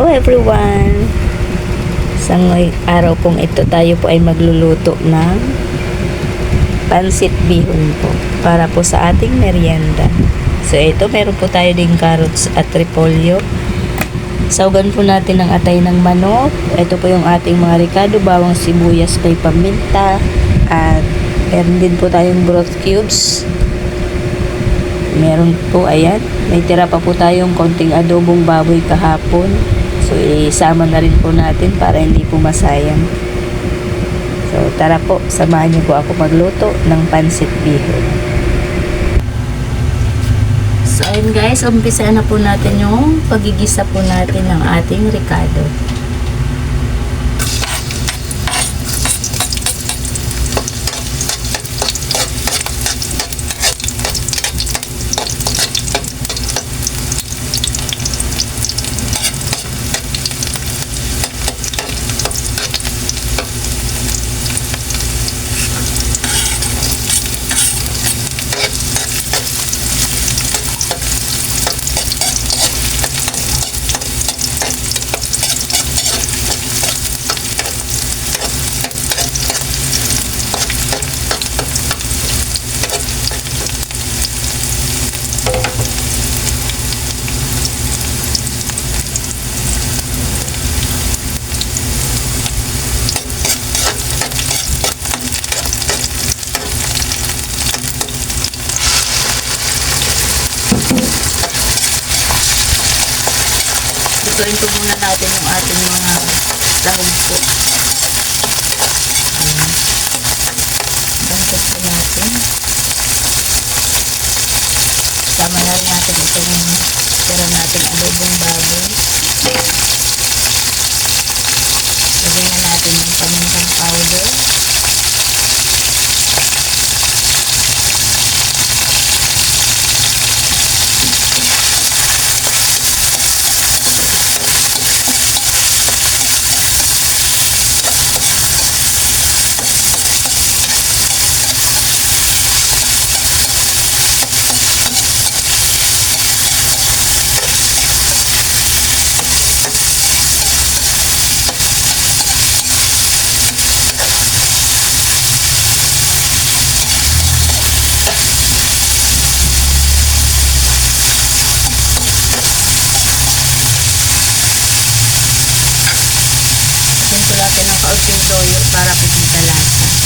everyone! Sa araw pong ito tayo po ay magluluto ng pansit bihon po para po sa ating merienda. So ito meron po tayo ding carrots at repolyo. Saugan po natin ng atay ng manok. Ito po yung ating mga ricado, bawang sibuyas, may paminta at meron din po tayong broth cubes. Meron po, ayan. May tira pa po tayong konting adobong baboy kahapon. So, isama na rin po natin para hindi po masayang. So, tara po, samahan niyo po ako magluto ng pansit bihon. So, ayun guys, umpisa na po natin yung pagigisa po natin ng ating ricado. Lutuin po muna natin yung ating mga sahog po. Ayan. Ganito po natin. Sama na natin itong tira natin adobong baboy. Lagyan na natin yung pamintang powder. Lagyan po natin ng kaunting toyo para pipita lasa.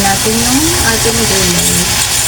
Natin yung ating gulay.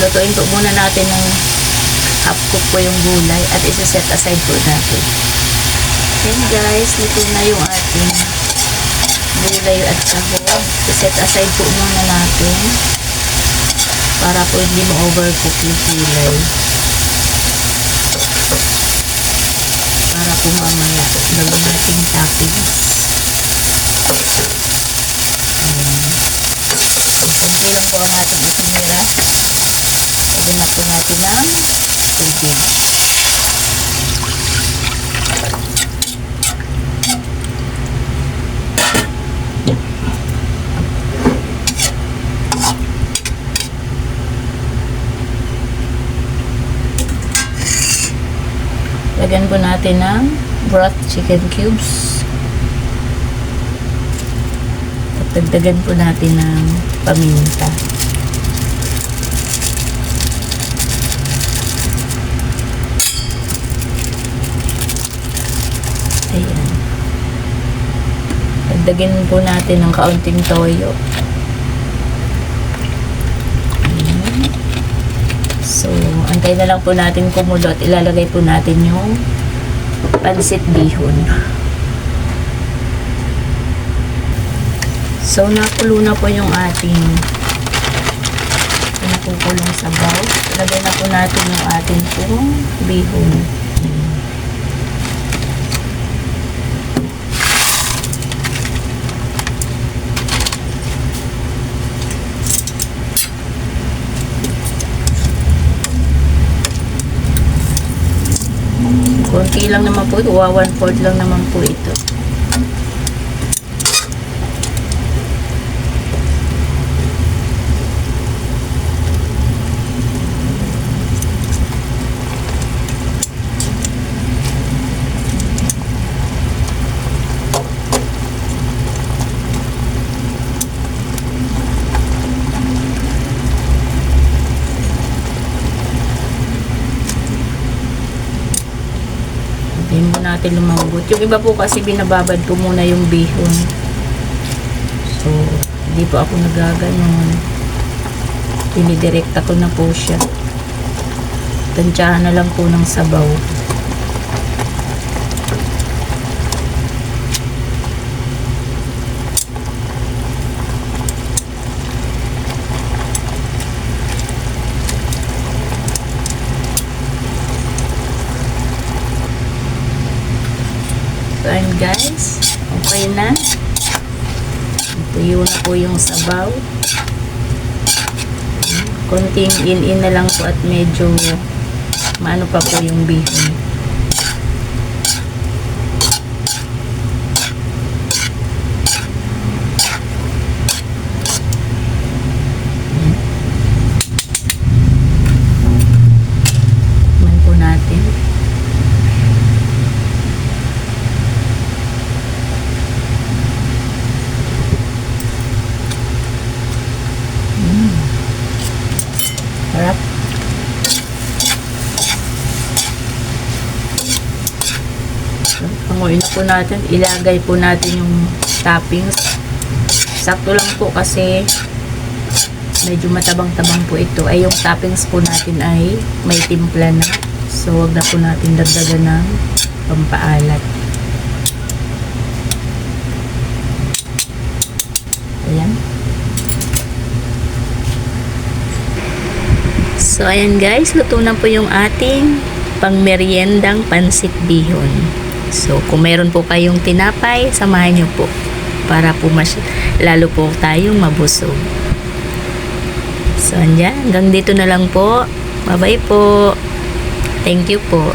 Lutuin po muna natin ng half cook po yung gulay at isa-set aside po natin. Yan guys, luto na yung ating gulay at sahog. Isa-set aside po muna natin para po hindi ma-overcook yung gulay. Para po mamaya gawin natin toppings. Ayan. Simple lang po ang ating itinira. Lagyan po natin ng tubig. Lagyan po natin ng broth chicken cubes. At dagdagan po natin ng paminta. Ayan. Dagdagan po natin ng kaunting toyo. So, antay na lang po natin kumulo at ilalagay po natin yung pansit bihon. So, nakulo na po yung ating nakukulong sabaw. Ilagay na po natin yung ating pong bihon. Lang naman po ito. One fourth lang naman po ito. Natin lumambot. Yung iba po kasi binababad ko muna yung bihon. So, hindi po ako nagaganon. Dinidirekta ko na po siya. Tansyahan na lang po ng sabaw. Ayan guys. Okay na. Tuyo na po yung sabaw. Konting in-in na lang po at medyo maano pa po yung bihon. Man po natin. Harap. Panguin na po natin. Ilagay po natin yung toppings. Sakto lang po kasi medyo matabang-tabang po ito. Ay yung toppings po natin ay may timpla na. So wag na po natin dagdagan ng pampaalat. Ayan. So, ayan guys, luto na po yung ating pangmeryendang pansit bihon. So, kung meron po kayong tinapay, samahan nyo po para po mas lalo po tayong mabusog. So, andyan. Hanggang dito na lang po. Bye-bye po. Thank you po.